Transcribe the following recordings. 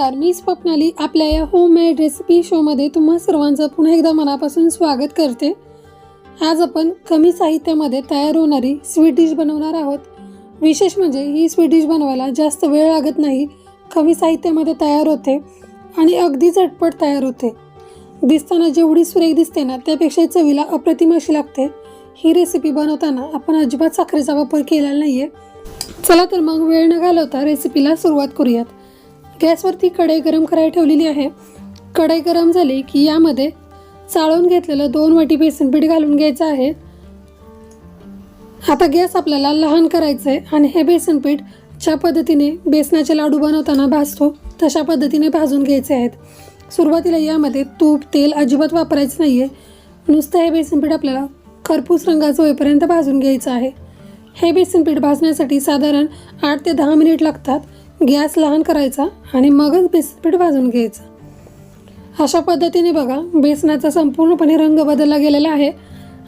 नमस्कार मी स्वप्नाली. आपल्या या होममेड रेसिपी शोमध्ये तुम्हा सर्वांचं पुन्हा एकदा मनापासून स्वागत करते. आज आपण कमी साहित्यामध्ये तयार होणारी स्वीट डिश बनवणार आहोत. विशेष म्हणजे ही स्वीट डिश बनवायला जास्त वेळ लागत नाही. कमी साहित्यामध्ये तयार होते आणि अगदी झटपट तयार होते. दिसताना जेवढी सुरेख दिसते ना त्यापेक्षा चवीला अप्रतिम अशी लागते. ही रेसिपी बनवताना आपण अजिबात साखरेचा वापर केलेला नाही आहे चला तर मग वेळ न घालवता रेसिपीला सुरुवात करूयात. गॅसवरती कढई गरम करायला ठेवलेली आहे. कढई गरम झाली की यामध्ये चाळून घेतलेलं दोन वाटी बेसन पीठ घालून घ्यायचं आहे. आता गॅस आपल्याला लहान करायचं आहे आणि हे बेसन पीठ ज्या पद्धतीने बेसनाचे लाडू बनवताना भाजतो तशा पद्धतीने भाजून घ्यायचे आहेत. सुरुवातीला यामध्ये तूप तेल अजिबात वापरायचं नाही आहे नुसतं हे बेसनपीठ आपल्याला खरपूस रंगाचं होईपर्यंत भाजून घ्यायचं आहे. हे बेसनपीठ भाजण्यासाठी साधारण आठ ते दहा मिनिट लागतात. गॅस लहान करायचा आणि मगच बेसनपीठ भाजून घ्यायचं. अशा पद्धतीने बघा बेसनाचा संपूर्णपणे रंग बदलला गेलेला आहे.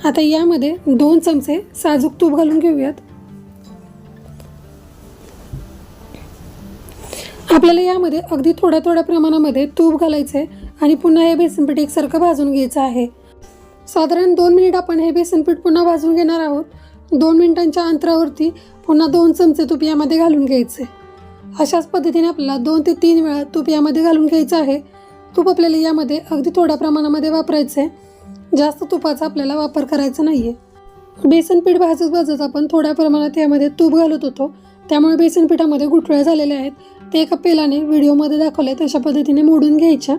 आता यामध्ये दोन चमचे साजूक तूप घालून घेऊयात. आपल्याला यामध्ये अगदी थोड्या थोड्या प्रमाणामध्ये तूप घालायचं आहे आणि पुन्हा हे बेसनपीठ एकसारखं भाजून घ्यायचं आहे. साधारण दोन मिनिट आपण हे बेसनपीठ पुन्हा भाजून घेणार आहोत. दोन मिनिटांच्या अंतरावरती पुन्हा दोन चमचे तूप यामध्ये घालून घ्यायचे. अशाच पद्धतीने आपल्याला दोन ते तीन वेळा तूप यामध्ये घालून घ्यायचं आहे. तूप आपल्याला यामध्ये अगदी थोड्या प्रमाणामध्ये वापरायचं आहे जास्त तुपाचा आपल्याला वापर करायचा नाही आहे बेसन पीठ भाजत भाजत आपण थोड्या प्रमाणात यामध्ये तूप घालत होतो. त्यामुळे बेसन पिठामध्ये गुठळ्या झालेल्या आहेत. ते एका पेलाने व्हिडिओमध्ये दाखवले तशा पद्धतीने मोडून घ्यायच्या.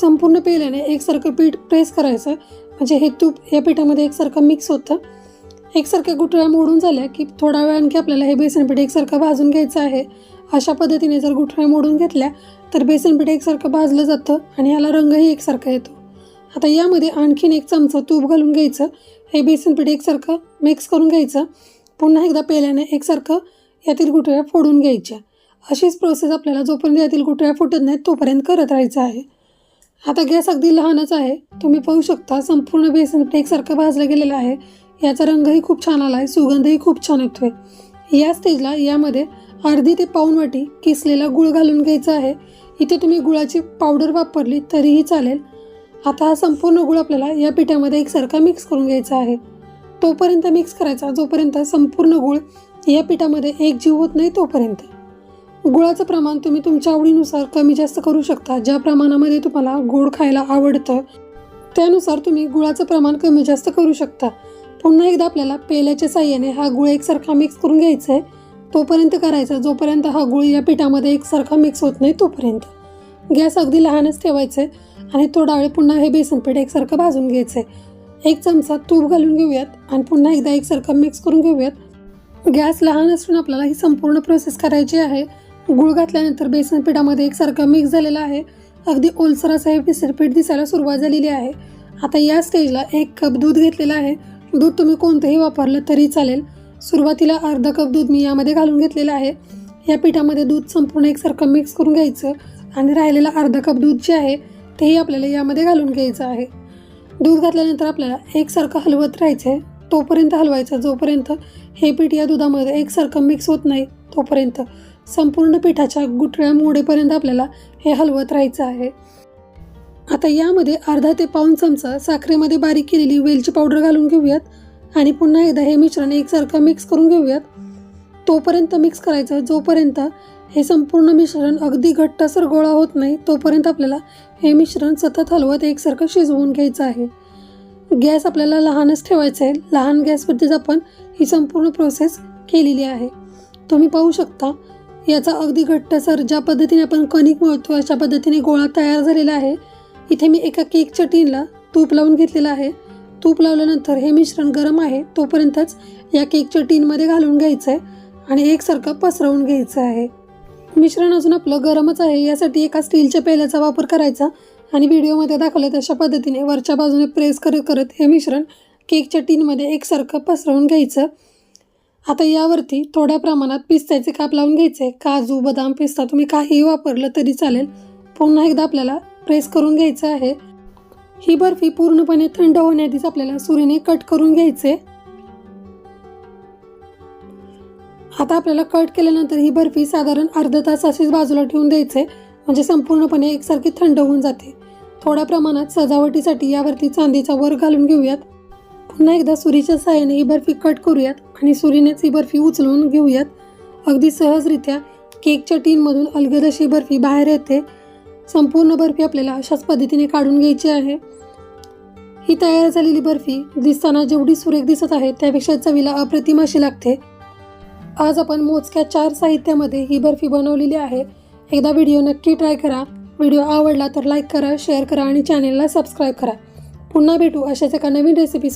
संपूर्ण पेल्याने एकसारखं पीठ प्रेस करायचं. म्हणजे हे तूप या पिठामध्ये एकसारखं मिक्स होतं. एकसारख्या गुठळ्या मोडून झाल्या की थोडा वेळ आणखी आपल्याला हे बेसन पीठ एकसारखं भाजून घ्यायचं आहे. अशा पद्धतीने जर गुठळ्या मोडून घेतल्या तर बेसनपीठ एकसारखं भाजलं जातं आणि याला रंगही एकसारखा येतो. आता यामध्ये आणखीन एक चमचा तूप घालून घ्यायचं. हे बेसनपीठ एकसारखं मिक्स करून घ्यायचं. पुन्हा एकदा पेल्याने एकसारखं यातील गुठळ्या फोडून घ्यायच्या. अशीच प्रोसेस आपल्याला जोपर्यंत यातील गुठळ्या फुटत नाहीत तोपर्यंत करत राहायचं आहे. आता गॅस अगदी लहानच आहे. तुम्ही पाहू शकता संपूर्ण बेसन एकसारखं भाजलं गेलेलं आहे. याचा रंगही खूप छान आला आहे सुगंधही खूप छान येतो आहे या स्टेजला यामध्ये अर्धी ते पाऊण वाटी किसलेला गुळ घालून घ्यायचा आहे. इथे तुम्ही गुळाची पावडर वापरली तरीही चालेल. आता हा संपूर्ण गुळ आपल्याला या पिठामध्ये एकसारखा मिक्स करून घ्यायचा आहे. तोपर्यंत मिक्स करायचा जोपर्यंत संपूर्ण गुळ या पिठामध्ये एकजीव होत नाही तोपर्यंत. गुळाचं प्रमाण तुम्ही तुमच्या आवडीनुसार कमी जास्त करू शकता. ज्या प्रमाणामध्ये तुम्हाला गोड खायला आवडतं त्यानुसार तुम्ही गुळाचं प्रमाण कमी जास्त करू शकता. पुन्हा एकदा आपल्याला पेल्याच्या साह्याने हा गुळ एकसारखा मिक्स करून घ्यायचा आहे. तोपर्यंत करायचा जोपर्यंत हा गुळ या पिठामध्ये एकसारखा मिक्स होत नाही तोपर्यंत. गॅस अगदी लहानच ठेवायचं आहे आणि थोडा वेळ पुन्हा हे बेसन पीठ एकसारखं भाजून घ्यायचं आहे. एक चमचा तूप घालून घेऊयात आणि पुन्हा एकदा एकसारखं मिक्स करून घेऊयात. गॅस लहान असून आपल्याला ही संपूर्ण प्रोसेस करायची आहे. गुळ घातल्यानंतर बेसन पिठामध्ये एकसारखं मिक्स झालेलं आहे. अगदी ओलसर असं हे बेसन पीठ दिसायला सुरुवात झालेली आहे. आता या स्टेजला एक कप दूध घेतलेलं आहे. दूध तुम्ही कोणतंही वापरलं तरी चालेल. सुरुवातीला अर्धा कप दूध मी यामध्ये घालून घेतलेलं आहे. या पिठामध्ये दूध संपूर्ण एकसारखं मिक्स करून घ्यायचं आणि राहिलेलं अर्धा कप दूध जे आहे तेही आपल्याला यामध्ये घालून घ्यायचं आहे. दूध घातल्यानंतर आपल्याला एकसारखं हलवत राहायचं आहे तोपर्यंत हलवायचं. जोपर्यंत हे पीठ या दुधामध्ये एकसारखं मिक्स होत नाही तोपर्यंत संपूर्ण पिठाच्या गुठळ्या मोडेपर्यंत आपल्याला हे हलवत राहायचं आहे. आता यामध्ये अर्धा ते पाऊण चमचा साखरेमध्ये बारीक केलेली वेलची पावडर घालून घेऊयात. आणि पुन्हा एकदा हे मिश्रण एकसारखं मिक्स करून घेऊयात. तोपर्यंत मिक्स करायचं जोपर्यंत हे संपूर्ण मिश्रण अगदी घट्टसर गोळा होत नाही तोपर्यंत आपल्याला हे मिश्रण सतत हलवत एकसारखं शिजवून घ्यायचं आहे. गॅस आपल्याला लहानच ठेवायचा आहे. लहान गॅसवरतीच आपण ही संपूर्ण प्रोसेस केलेली आहे. तुम्ही पाहू शकता याचा अगदी घट्टसर ज्या पद्धतीने आपण कणिक मळतो अशा पद्धतीने गोळा तयार झालेला आहे. इथे मी एका केकच्या टीनला तूप लावून घेतलेलं आहे. तूप लावल्यानंतर हे मिश्रण गरम आहे तोपर्यंतच या केकच्या टीनमध्ये घालून घ्यायचं आहे आणि एकसारखं पसरवून घ्यायचं आहे. मिश्रण अजून आपलं गरमच आहे यासाठी एका स्टीलच्या पेल्याचा वापर करायचा आणि व्हिडिओमध्ये दाखवलं तशा पद्धतीने वरच्या बाजूने प्रेस करत करत हे मिश्रण केकच्या टीनमध्ये एकसारखं पसरवून घ्यायचं. आता यावरती थोड्या प्रमाणात पिस्त्याचे काप लावून घ्यायचे. काजू बदाम पिस्ता तुम्ही काहीही वापरलं तरी चालेल. पुन्हा एकदा आपल्याला प्रेस करून घ्यायचं आहे. ही बर्फी पूर्णपणे थंड होण्याआधीच आपल्याला सुरीने कट करून घ्यायचे आता आपल्याला कट केल्यानंतर ही बर्फी साधारण अर्धा तास अशीच बाजूला ठेवून द्यायचे म्हणजे संपूर्णपणे एकसारखी थंड होऊन जाते. थोड्या प्रमाणात सजावटीसाठी यावरती चांदीचा वर घालून घेऊयात. पुन्हा एकदा सुरीच्या सहाय्याने ही बर्फी कट करूयात आणि सुरीनेच ही बर्फी उचलून घेऊयात. अगदी सहजरित्या केकच्या टीनमधून अलगद अशी बर्फी बाहेर येते. संपूर्ण बर्फी आपल्याला अशाच पद्धतीने काढून घ्यायची आहे. ही तयार झालेली बर्फी दिसताना जेवढी सुरेख दिसत आहे त्यापेक्षा चवीला अप्रतिम अशी लागते. आज आपण मोजक्या चार साहित्यामध्ये ही बर्फी बनवलेली आहे. एकदा व्हिडिओ नक्की ट्राय करा. व्हिडिओ आवडला तर लाईक करा शेअर करा आणि चॅनेलला सबस्क्राईब करा. पुन्हा भेटू अशाच एका नवीन रेसिपी